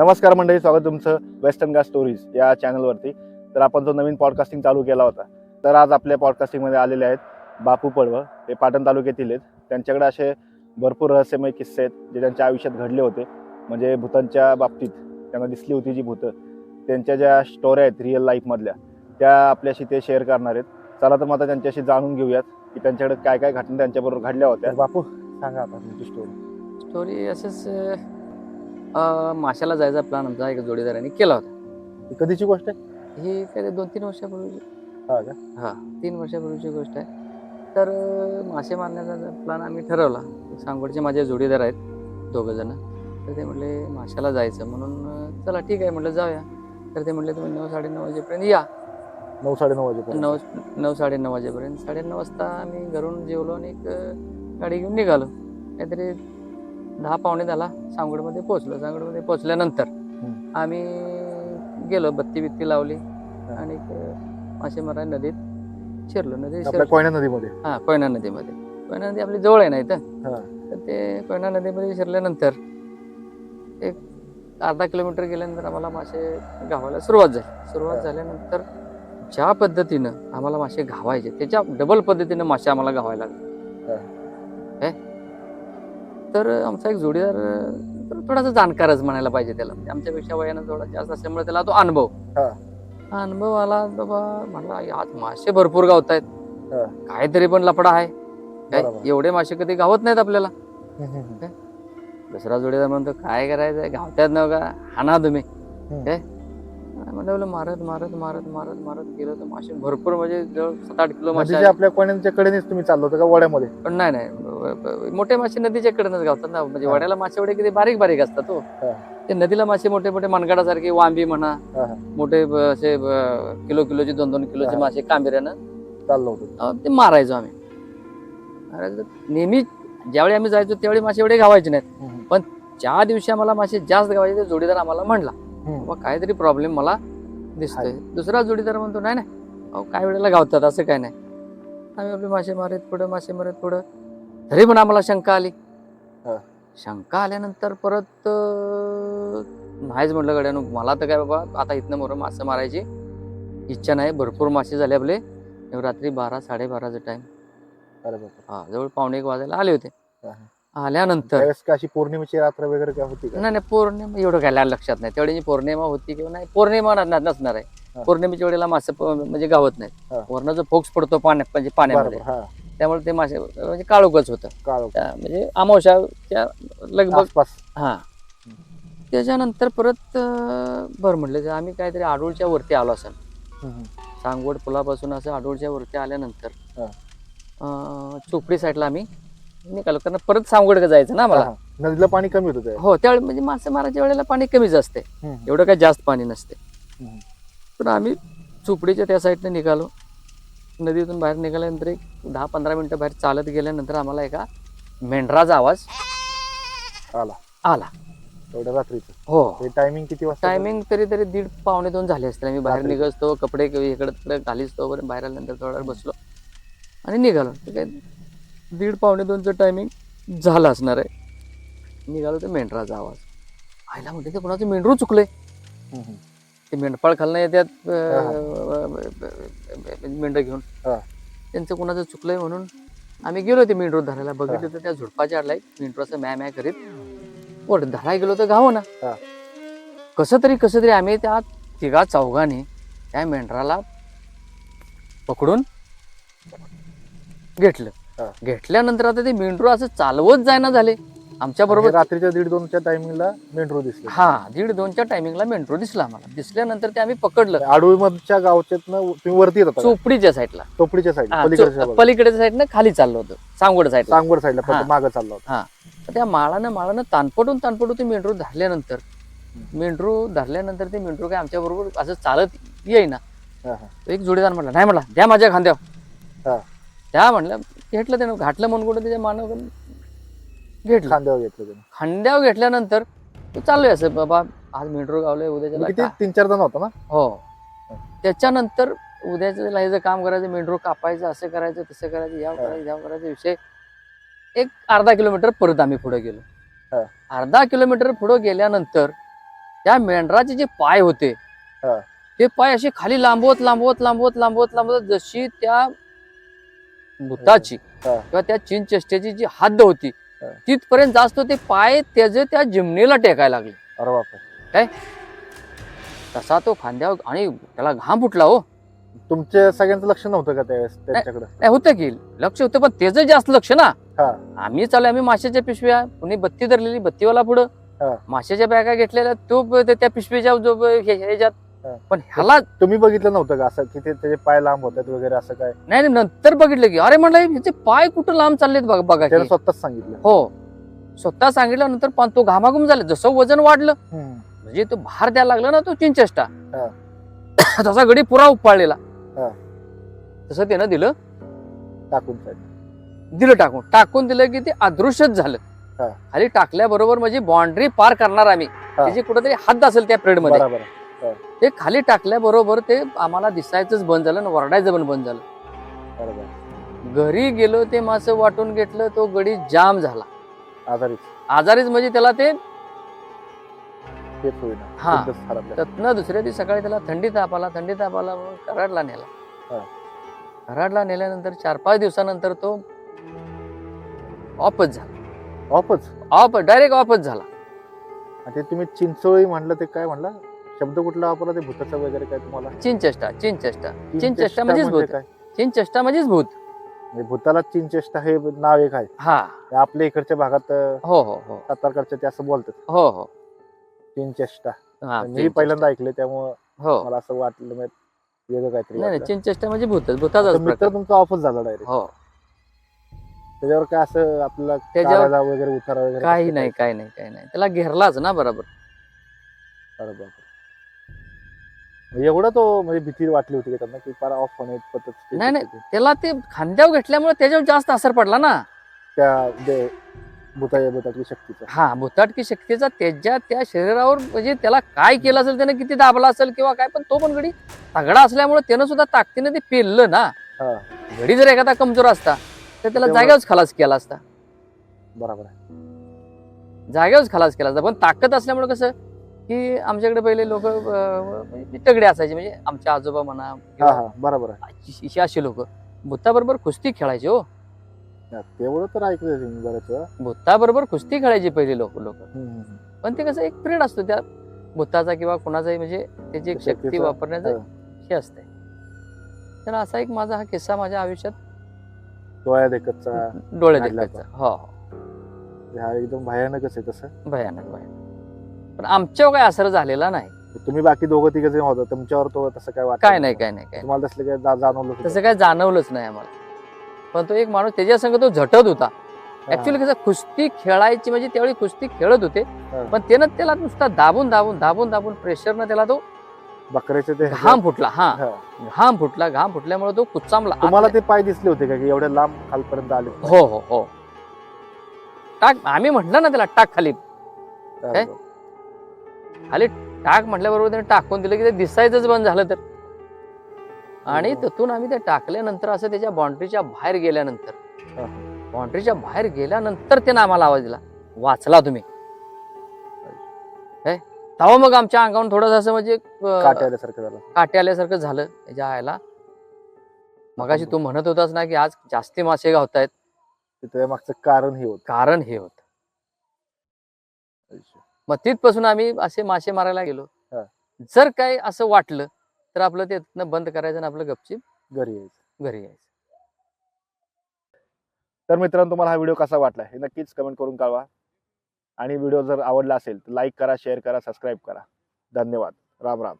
नमस्कार मंडळी स्वागत तुमचं वेस्टर्न गा स्टोरीज या चॅनलवरती तर आपण जो नवीन पॉडकास्टिंग चालू केला होता तर आज आपल्या पॉडकास्टिंगमध्ये आलेले आहेत बापू पडवळ. हे पाटण तालुक्यातील आहेत. त्यांच्याकडे असे भरपूर रहस्यमय किस्से आहेत जे त्यांच्या आयुष्यात घडले होते. म्हणजे भूतांच्या बाबतीत त्यांना दिसली होती जी भूतं. त्यांच्या ज्या स्टोऱ्या आहेत रिअल लाईफमधल्या त्या आपल्याशी ते शेअर करणार आहेत. चला तर मग आता त्यांच्याशी जाणून घेऊयात की त्यांच्याकडे काय काय घटना त्यांच्याबरोबर घडल्या होत्या. बापू सांगा आता तुमची स्टोरी स्टोरी असंच अं, माशाला जायचा प्लॅन आमचा एका जोडीदाराने केला होता. कधीची गोष्ट आहे? ही काय दोन तीन वर्षापूर्वी हा का? हा तीन वर्षापूर्वीची गोष्ट आहे. तर अं, मासे मारण्याचा प्लॅन आम्ही ठरवला सांगोडचे माझे जोडीदार आहेत दोघं जण तर ते म्हटले माशाला जायचं. म्हणून अं, चला ठीक आहे म्हटलं जाऊया. तर ते म्हटले तुम्ही नऊ साडेनऊ वाजेपर्यंत या. नऊ साडेनऊ वाजेपर्यंत. नऊ नऊ साडेनऊ वाजेपर्यंत. साडेनऊ वाजता आम्ही घरून जेवलो आणि एक अं, गाडी घेऊन निघालो. काहीतरी दहा पावणे दहाला सांगोडमध्ये पोहोचलो. सांगोडमध्ये पोहोचल्यानंतर आम्ही गेलो बत्ती बित्ती लावली आणि मासेमारा नदीत शिरलो. शिर कोयना नदीमध्ये? हा कोयना नदीमध्ये. कोयना नदी आपली जवळ आहे ना इथं? हा. तर ते कोयना नदीमध्ये शिरल्यानंतर एक अर्धा किलोमीटर गेल्यानंतर आम्हाला मासे गावायला सुरुवात झाली. सुरुवात. झाल्यानंतर ज्या पद्धतीनं आम्हाला मासे घावायचे त्याच्या डबल पद्धतीनं मासे आम्हाला घावायला लागले? तर आमचा एक जोडीदार थोडासा जाणकारच म्हणायला पाहिजे त्याला. म्हणजे आमच्यापेक्षा वयानं थोडा जास्त असल्यामुळे त्याला तो अनुभव. हा. हा अनुभव आला बाबा म्हणला आज मासे भरपूर गावतायत. हा. काहीतरी पण लपडा आहे. काय. एवढे मासे कधी गावत नाहीत आपल्याला. दुसरा जोडीदार म्हणतो काय करायचंय? गावत्यात नव का? हाना तुम्ही. काय? म्हणलं मारत मारत मारत मारत मारत गेलो तर मासे भरपूर म्हणजे जवळ सात आठ किलो मासे नदीच्या आपल्या कोयन्याच्या कडेनेच तुम्ही चाललो होतं का वड्यामध्ये? पण नाही नाही. मोठे मासे नदीच्या कडेनच गावतात ना म्हणजे. वड्याला मासे एवढे किती बारीक बारीक असतात तो हा. ते नदीला मासे मोठे मोठे मनगडासारखे वांबी म्हणा. मोठे असे किलो किलोचे दोन दोन किलोचे. मासे कांबिऱ्यानं चाललो होतो ते मारायचो आम्ही. नेहमी ज्यावेळी आम्ही जायचो त्यावेळी मासे एवढे गावायचे नाहीत हम्म, ज्या दिवशी आम्हाला मासे जास्त गावायचे ते जोडीदार आम्हाला म्हणला काहीतरी प्रॉब्लेम मला दिसतोय दुसरा जोडीदार म्हणतो नाही नाही अहो काय वेळेला गावतात असं काय नाही आम्ही आपले मासे मारत पुढं मासे मारत पुढं तरी पण आम्हाला शंका आली. हा. शंका आल्यानंतर परत अं, नाहीच म्हटलं गड्यानं. मला तर काय बाबा आता इथनं मोरं मासे मारायची इच्छा नाही. भरपूर मासे झाले आपले. रात्री बारा साडेबाराचा टाइम अरे बापरे. हा जवळ पावणे एक वाजायला आले होते. हा. आल्यानंतर त्यावेळेस का अशी पौर्णिमेची रात्र वगैरे काय होती का? नाही नाही पौर्णिमा एवढं काय लक्षात नाही. तेवढी जी पौर्णिमा होती किंवा नाही पौर्णिमा न- न- नसणार हा. आहे पौर्णिमेच्या वेळेला मासे प- म्हणजे गावत हा. नाही वरनं फोक्स पडतो पाण्यात म्हणजे पाण्यामध्ये. हा. त्यामुळे ते मासे म्हणजे काळोखच होतं. काळ त्या- म्हणजे अमावश्याच्या लगभग आसपास. हा. त्याच्यानंतर परत अं, बरं म्हटलं तर आम्ही काहीतरी आडूळच्या वरती आलो असेल. सांगवड पुलापासून असं आडूळच्या वरती आल्यानंतर हा. अं, चोपडी साईडला आम्ही निघालो. कारण परत सांगवड जायचं ना मला हा, हा. नदीला पाणी कमी होतं. हो त्यावेळी म्हणजे मासे मारायच्या वेळेला पाणी कमीच असते. एवढं काही जास्त पाणी नसते. पण आम्ही चोपडीच्या त्या साईडने निघालो. नदीतून बाहेर निघाल्यानंतर एक दहा पंधरा मिनिटं बाहेर चालत गेल्यानंतर आम्हाला एका मेंढराचा आवाज आला. आला. एवढ्या रात्रीचं? हो. हे टायमिंग किती वाजता टायमिंग तरी तरी दीड पावणे दोन झाले असते आम्ही बाहेर. निघतो कपडे इकडे तिकडे घालीच तो बरं बाहेर आल्यानंतर थोडा वेळ बसलो आणि निघालो. ते काय दीड पावणे दोनचं टायमिंग झालं असणार आहे. निघालो ते मेंढराचा आवाज. आईला म्हणते ते कोणाचं मेंढरू हम्म. ते मेंढपाळ खालनं येतात मेंढ घेऊन. त्यांचं कोणाचं चुकलंय म्हणून आम्ही गेलो ते मेंढरू धरायला. बघितलं तर त्या झुडपाच्या आडला एक मेंढरू असं मॅ मॅ करीत. ओढ धरायला गेलो तर गाव ना. कसं तरी कसं तरी आम्ही त्या तिघा चौघांनी त्या मेंढराला पकडून घेतलं. घेतल्यानंतर आता ते मेंढरू असं चालवत जायना झाले. आमच्या बरोबर रात्रीच्या दीड दोनच्या टायमिंगला मेंढरू दिसले. हा दीड दोनच्या टायमिंगला मेंढरू दिसला आम्हाला. दिसल्यानंतर ते आम्ही पकडलं. आडूळमधच्या गावच्यातनं तुम्ही वरती येत होता का? चोपडीच्या साईडला चोपडीच्या साईड हा, पलीकडच्या साईडनं खाली चाललो होतो. सांगवड साईडला सांगवड साईडला हा. मागं चालला होता. तर त्या माळानं माळानं तानपटून तानपटून ते मेंढरू धरल्यानंतर मेंढरू धरल्यानंतर ते मेंढरू काय आमच्या बरोबर असं चालत येईना. हा, हा. एक जोडीदार म्हणला नाही म्हणला द्या माझ्या खांद्यावर. हा. त्या म्हणलं घेतलं त्यानं घातलं म्हणून कुठं त्याच्या मानव घेतलं खांद्यावर घेतलं खांद्यावर घेतल्यानंतर तो चाललोय असं बाबा आज मेंढरू गावलंय उद्या तुम्ही त्याला किती तीन चार जण होता ना हो त्याच्यानंतर उद्याचं लायचं काम करायचं मेंढरू कापायचं असं करायचं तसं करायचं याव करायचं याव करायचं विषय एक अर्धा किलोमीटर परत आम्ही पुढे गेलो हा. अर्धा किलोमीटर पुढे गेल्यानंतर त्या मेंढराचे जे पाय होते हा. ते पाय असे खाली लांबवत लांबवत लांबवत लांबवत लांबवत जशी त्या भूताची हा. किंवा त्या चीन चेष्टेची जी हद्द होती. तिथपर्यंत जास्त ते पाय त्याचे त्या जिमणीला टेकायला लागले. अरे बापरे. तसा तो खांद्यावर आणि त्याला घाम फुटला हो. तुमच्या सगळ्यांचं लक्ष नव्हतं का त्यावेळेस त्यांच्याकडे? नाही होतं की. लक्ष होतं पण त्याचं जास्त लक्ष ना. हा. आम्ही चालू आम्ही माशाच्या पिशव्या कुणी बत्ती धरलेली बत्तीवाला हा. पुढं माशाच्या बॅगा घेतलेल्या तो ब- त्या पिशवीच्या जो ब- हे- ह्याच्यात. पण ह्याला तुम्ही बघितलं नव्हतं का असं की ते त्याचे पाय लांब होतात वगैरे असं काय नाही नाही, नंतर बघितलं की अरे म्हणलं ह्याचे पाय कुठं लांब चाललेत बघा बघा त्याला. स्वतःच सांगितलं हो स्वतः सांगितलं नंतर पण तो घामाघूम झाला जसं वजन वाढलं. म्हणजे तो भार द्यायला लागला ना तो चिंचेष्टा. तसा गडी पुरा उपाळलेला. तसं त्यानं दिलं टाकून. दिलं टाकून टाकून दिलं की ते अदृश्यच झालं. खाली टाकल्याबरोबर म्हणजे बाउंड्री पार करणार आम्ही. त्याची कुठेतरी हद्द असेल त्या पिरियडमध्ये ते खाली टाकल्याबरोबर ते आम्हाला दिसायचंच बंद झालं आणि वरडायचं पण बंद झालं. घरी गेलो ते मासं वाटून घेतलं तो गडी जाम झाला. आजारीच. आजारीच म्हणजे त्याला ते तेच होईना. हा. त्यातनं दुसऱ्या दिवशी सकाळी त्याला थंडी ताप आला थंडी ताप आला म्हणून कराडला नेला. हा. कराडला नेल्यानंतर चार पाच दिवसानंतर तो ऑफच झाला. ऑफच? ऑफ डायरेक्ट ऑफच झाला. आणि ते तुम्ही चिंचोळी म्हणलं ते काय म्हणलं? शब्द कुठला वापरला? ते भूताचा वगैरे काय तुम्हाला? चिंचेष्टा चिंचेष्टा. चिंचेष्टा चेष्टा म्हणजेच म्हणजे भूत. काय? चिंचेष्टा म्हणजेच भूत. म्हणजे भूताला चिंचेष्टा हे नाव एक आहे. हा. ते आपल्या इकडच्या भागात हो हो हो. सातारकडच्या ते असं बोलतात. हो हो. चिंचेष्टा. हा मी. पहिल्यांदा ऐकले त्यामुळं हो. मला असं वाटलं म्हणजे वेगळं काहीतरी नाही नाही वाटलं. चिंचेष्टा म्हणजे भूतच. आता भूताचाच मित्र प्रकार. तुमचा ऑफच झाला डायरेक्ट हो. त्याच्यावर काय असं आपल्याला त्याच्यावर वगैरे उतारा वगैरे काही कसं नाही काही नाही काही नाही. त्याला घेरलाच ना बरोबर? अरे बापरे. म्हणजे एवढं तो म्हणजे भीती वाटली होती का त्यांना की पार ऑफ होणे इतपतच ते- नाही, नाही. त्याला ते खांद्यावर घेतल्यामुळे त्याच्यावर जास्त असर पडला ना. त्या जे भूता भूताची शक्तीचा. हा भूताटकी शक्तीचा त्याच्या त्या शरीरावर म्हणजे त्याला काय केलं असेल त्यानं किती दाबला असेल किंवा काय पण तो पण गडी तगडा असल्यामुळे त्यानं सुद्धा ताकदीने ते पेललं ना. घडी जर एखादा कमजोर असता तर त्याला जागेवरच खलास केला असता. बरोबर आहे. जागेवरच खलास केला असता पण ताकद असल्यामुळे कसं की आमच्याकडे पहिले लोक तगडे असायचे म्हणजे आमचे आजोबा म्हणा हा हा बरोबर आहे. अशी- अशी लोक. भूताबरोबर कुस्ती खेळायचे हो. हा, तेवढं तर ऐकलं तुम्ही बरंच वेळा. भूताबरोबर कुस्ती खेळायची पहिले लोक लोक. हम्म, हम्म, हम्म. पण ते कसं एक पिरियड असतो त्या भूताचा किंवा कोणाचाही म्हणजे त्याची एक शक्ती शक्तीचा, वापरण्याचं हा. हे असते तर असा एक माझा हा किस्सा माझ्या आयुष्यात डोळ्या देखतचा डोळे घडला देखायचा हो. हा एकदम भयानकच आहे तसं. भयानक भयानक. पण आमच्यावर काय असर झालेला नाही तुम्ही बाकी दोघं तिघ जण होता तुमच्यावर तो तसं काय वाटलं काय नाही काय नाही काय तुम्हाला तसलं काय जा- जाणवलं? तसं काय जाणवलंच नाही आम्हाला पण तो एक माणूस त्याच्या संग तो झटत होता. ऍक्च्युली कसं कुस्ती खेळायची म्हणजे त्यावेळी कुस्ती खेळत होते हा. पण त्यानं त्याला नुसता दाबून दाबून दाबून दाबून प्रेशरनं त्याला तो बकऱ्याचे ते घाम फुटला हा हा. घाम फुटला घाम फुटल्यामुळे तो कुचामला तुम्हाला ते पाय दिसले होते का की एवढ्या लांब खालपर्यंत आले हो हो हो टाक आम्ही म्हटलं ना त्याला टाक खाली काय? बाप. टाक म्हटल्याबरोबर त्याने टाकून दिलं की ते दिसायचंच बंद झालं तर आणि हो. तिथून आम्ही ते टाकल्यानंतर असं त्याच्या बाउंड्रीच्या बाहेर गेल्यानंतर हा. बाउंड्रीच्या बाहेर गेल्यानंतर त्यानं आम्हाला आवाज दिला वाचला तुम्ही? तेव्हा मग आमच्या अंगावर थोडंसं असं म्हणजे काटे आल्यासारखं झालं झालं त्याच्या आयला मगाशी तू म्हणत होतास ना की आज जास्ती मासे गावतायत मागचं कारण हे होत कारण हे होत मग तिथपासून आम्ही असे मासे मारायला गेलो. जर काही असं वाटलं तर आपलं ते बंद करायचं आणि आपलं गपचीप घरी यायचं. घरी यायचं. तर मित्रांनो तुम्हाला हा व्हिडिओ कसा वाटला हे नक्कीच कमेंट करून कळवा. आणि व्हिडिओ जर आवडला असेल तर लाईक करा शेअर करा सबस्क्राईब करा. धन्यवाद. राम राम.